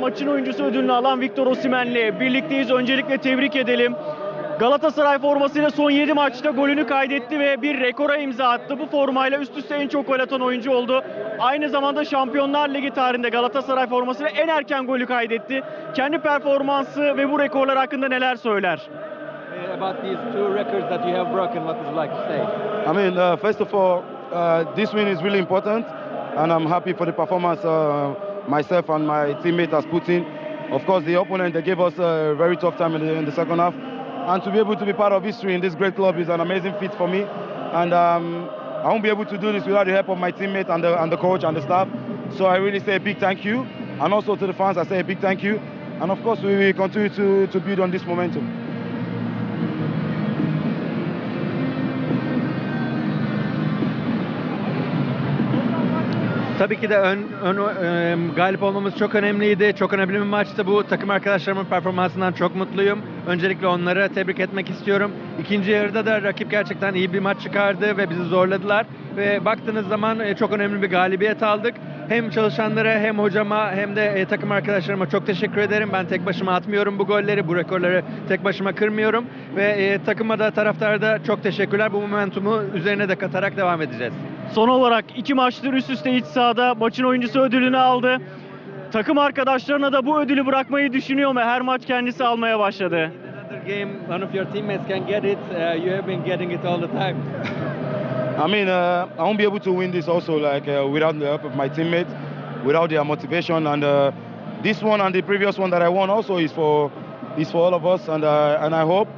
Maçın oyuncusu ödülünü alan Victor Osimhen'le birlikteyiz. Öncelikle tebrik edelim. Galatasaray formasıyla son 7 maçta golünü kaydetti ve bir rekora imza attı. Bu formayla üst üste en çok gol atan oyuncu oldu. Aynı zamanda Şampiyonlar Ligi tarihinde Galatasaray formasıyla en erken golü kaydetti. Kendi performansı ve bu rekorlar hakkında neler söyler? About these two records that you have broken, what would you like to say? I mean, uh, first of all, uh, this win is really important, and I'm happy for the performance uh, myself and my teammate has put in. Of course, the opponent they gave us a very tough time in the, in the second half, and to be able to be part of history in this great club is an amazing feat for me. And um, I won't be able to do this without the help of my teammate and the, and the coach and the staff. So I really say a big thank you, and also to the fans, I say a big thank you. And of course, we will continue to, to build on this momentum. Tabii ki de ön, ön e, galip olmamız çok önemliydi. Çok önemli bir maçtı bu. Takım arkadaşlarımın performansından çok mutluyum. Öncelikle onları tebrik etmek istiyorum. İkinci yarıda da rakip gerçekten iyi bir maç çıkardı ve bizi zorladılar. Ve baktığınız zaman e, çok önemli bir galibiyet aldık. Hem çalışanlara hem hocama hem de e, takım arkadaşlarıma çok teşekkür ederim. Ben tek başıma atmıyorum bu golleri, bu rekorları tek başıma kırmıyorum. Ve e, takıma da taraftara da çok teşekkürler. Bu momentumu üzerine de katarak devam edeceğiz. Son olarak iki maçtır üst üste iç sahada maçın oyuncusu ödülünü aldı. Takım arkadaşlarına da bu ödülü bırakmayı düşünüyor mu? Her maç kendisi almaya başladı. Another game, one of your teammates can get it. Uh, you have been getting it all the time. I mean, uh, I won't be able to win this also like uh, without the help of my teammates, without their motivation. And uh, this one and the previous one that I won also is for is for all of us. And uh, and I hope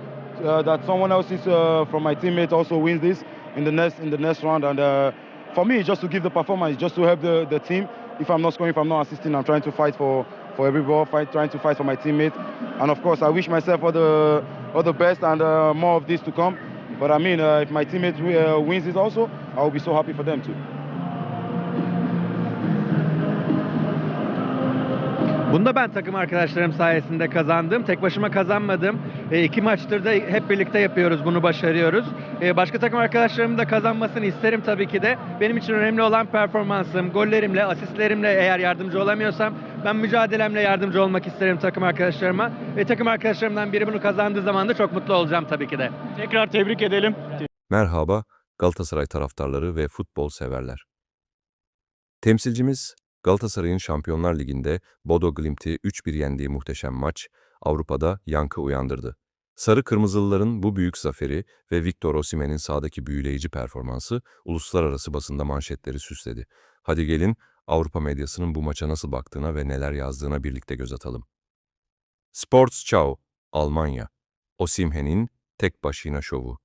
that someone else is uh, from my teammates also wins this in the next in the next round. And uh, for me, just to give the performance, just to help the, the team. If I'm not scoring, if I'm not assisting, I'm trying to fight for for every ball, fight, trying to fight for my teammate. And of course, I wish myself all the all the best and uh, more of this to come. But I mean, uh, if my teammate uh, wins this also, I will be so happy for them too. Bunu da ben takım arkadaşlarım sayesinde kazandım. Tek başıma kazanmadım. E, iki maçtır da hep birlikte yapıyoruz, bunu başarıyoruz. E, başka takım arkadaşlarımın da kazanmasını isterim tabii ki de. Benim için önemli olan performansım, gollerimle, asistlerimle eğer yardımcı olamıyorsam ben mücadelemle yardımcı olmak isterim takım arkadaşlarıma. Ve takım arkadaşlarımdan biri bunu kazandığı zaman da çok mutlu olacağım tabii ki de. Tekrar tebrik edelim. Merhaba Galatasaray taraftarları ve futbol severler. Temsilcimiz Galatasaray'ın Şampiyonlar Ligi'nde Bodo Glimt'i 3-1 yendiği muhteşem maç Avrupa'da yankı uyandırdı. Sarı Kırmızılıların bu büyük zaferi ve Victor Osimhen'in sahadaki büyüleyici performansı uluslararası basında manşetleri süsledi. Hadi gelin Avrupa medyasının bu maça nasıl baktığına ve neler yazdığına birlikte göz atalım. Sportsschau, Almanya. Osimhen'in tek başına şovu.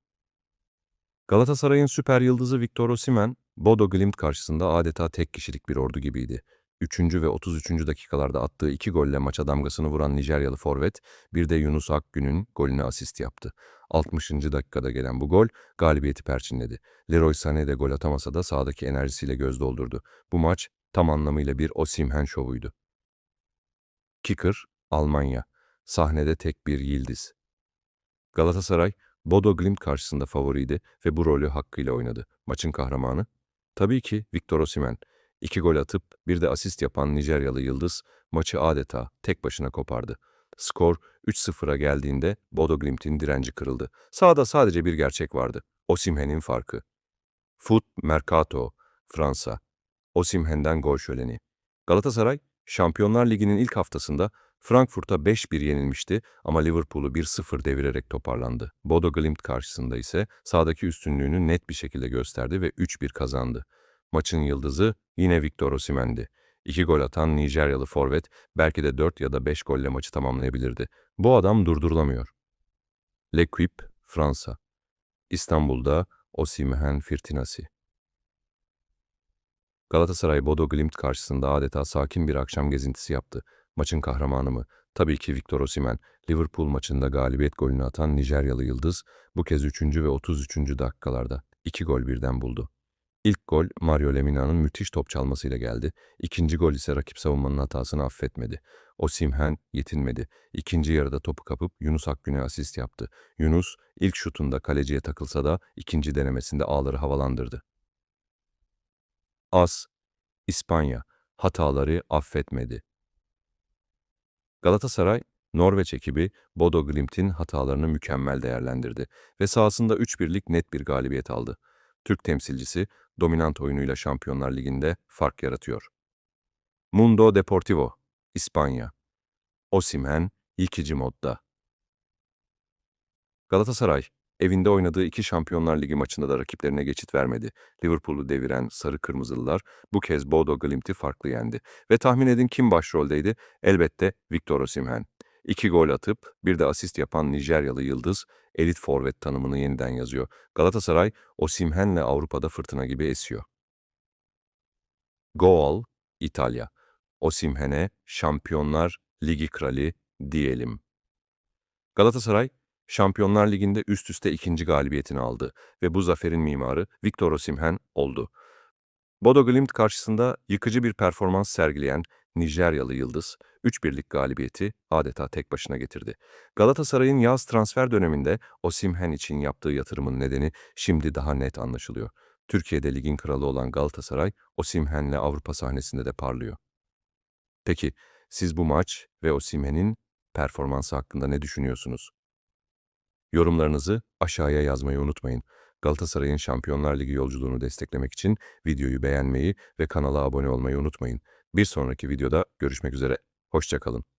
Galatasaray'ın süper yıldızı Victor Osimhen, Bodo Glimt karşısında adeta tek kişilik bir ordu gibiydi. 3. ve 33. dakikalarda attığı iki golle maça damgasını vuran Nijeryalı forvet, bir de Yunus Akgün'ün golüne asist yaptı. 60. dakikada gelen bu gol galibiyeti perçinledi. Leroy Sané de gol atamasa da sahadaki enerjisiyle göz doldurdu. Bu maç tam anlamıyla bir Osimhen şovuydu. Kicker, Almanya. Sahnede tek bir yıldız. Galatasaray, Bodo Glimt karşısında favoriydi ve bu rolü hakkıyla oynadı. Maçın kahramanı? Tabii ki Victor Osimhen. İki gol atıp bir de asist yapan Nijeryalı yıldız maçı adeta tek başına kopardı. Skor 3-0'a geldiğinde Bodo Glimt'in direnci kırıldı. Sahada sadece bir gerçek vardı. Osimhen'in farkı. Foot Mercato, Fransa. Osimhen'den gol şöleni. Galatasaray, Şampiyonlar Ligi'nin ilk haftasında Frankfurt'a 5-1 yenilmişti ama Liverpool'u 1-0 devirerek toparlandı. Bodo Glimt karşısında ise sahadaki üstünlüğünü net bir şekilde gösterdi ve 3-1 kazandı. Maçın yıldızı yine Victor Osimhen'di. İki gol atan Nijeryalı forvet belki de 4 ya da 5 golle maçı tamamlayabilirdi. Bu adam durdurulamıyor. L'Equipe, Fransa. İstanbul'da Osimhen fırtınası. Galatasaray Bodo Glimt karşısında adeta sakin bir akşam gezintisi yaptı. Maçın kahramanı mı? Tabii ki Victor Osimhen. Liverpool maçında galibiyet golünü atan Nijeryalı yıldız bu kez 3. ve 33. dakikalarda iki gol birden buldu. İlk gol Mario Lemina'nın müthiş top çalmasıyla geldi. İkinci gol ise rakip savunmanın hatasını affetmedi. Osimhen yetinmedi. İkinci yarıda topu kapıp Yunus Akgün'e asist yaptı. Yunus ilk şutunda kaleciye takılsa da ikinci denemesinde ağları havalandırdı. As, İspanya hataları affetmedi. Galatasaray, Norveç ekibi Bodo Glimt'in hatalarını mükemmel değerlendirdi ve sahasında 3-1'lik net bir galibiyet aldı. Türk temsilcisi dominant oyunuyla Şampiyonlar Ligi'nde fark yaratıyor. Mundo Deportivo, İspanya. Osimhen, ikinci modda. Galatasaray, evinde oynadığı iki Şampiyonlar Ligi maçında da rakiplerine geçit vermedi. Liverpool'u deviren Sarı Kırmızılılar bu kez Bodo Glimt'i farklı yendi. Ve tahmin edin kim başroldeydi? Elbette Victor Osimhen. İki gol atıp bir de asist yapan Nijeryalı Yıldız, elit forvet tanımını yeniden yazıyor. Galatasaray, Osimhen'le Avrupa'da fırtına gibi esiyor. Gol, İtalya. Osimhen'e Şampiyonlar Ligi krali diyelim. Galatasaray, Şampiyonlar Ligi'nde üst üste ikinci galibiyetini aldı ve bu zaferin mimarı Victor Osimhen oldu. Bodo Glimt karşısında yıkıcı bir performans sergileyen Nijeryalı Yıldız, 3-1'lik galibiyeti adeta tek başına getirdi. Galatasaray'ın yaz transfer döneminde Osimhen için yaptığı yatırımın nedeni şimdi daha net anlaşılıyor. Türkiye'de ligin kralı olan Galatasaray, Osimhen'le Avrupa sahnesinde de parlıyor. Peki, siz bu maç ve Osimhen'in performansı hakkında ne düşünüyorsunuz? Yorumlarınızı aşağıya yazmayı unutmayın. Galatasaray'ın Şampiyonlar Ligi yolculuğunu desteklemek için videoyu beğenmeyi ve kanala abone olmayı unutmayın. Bir sonraki videoda görüşmek üzere. Hoşçakalın.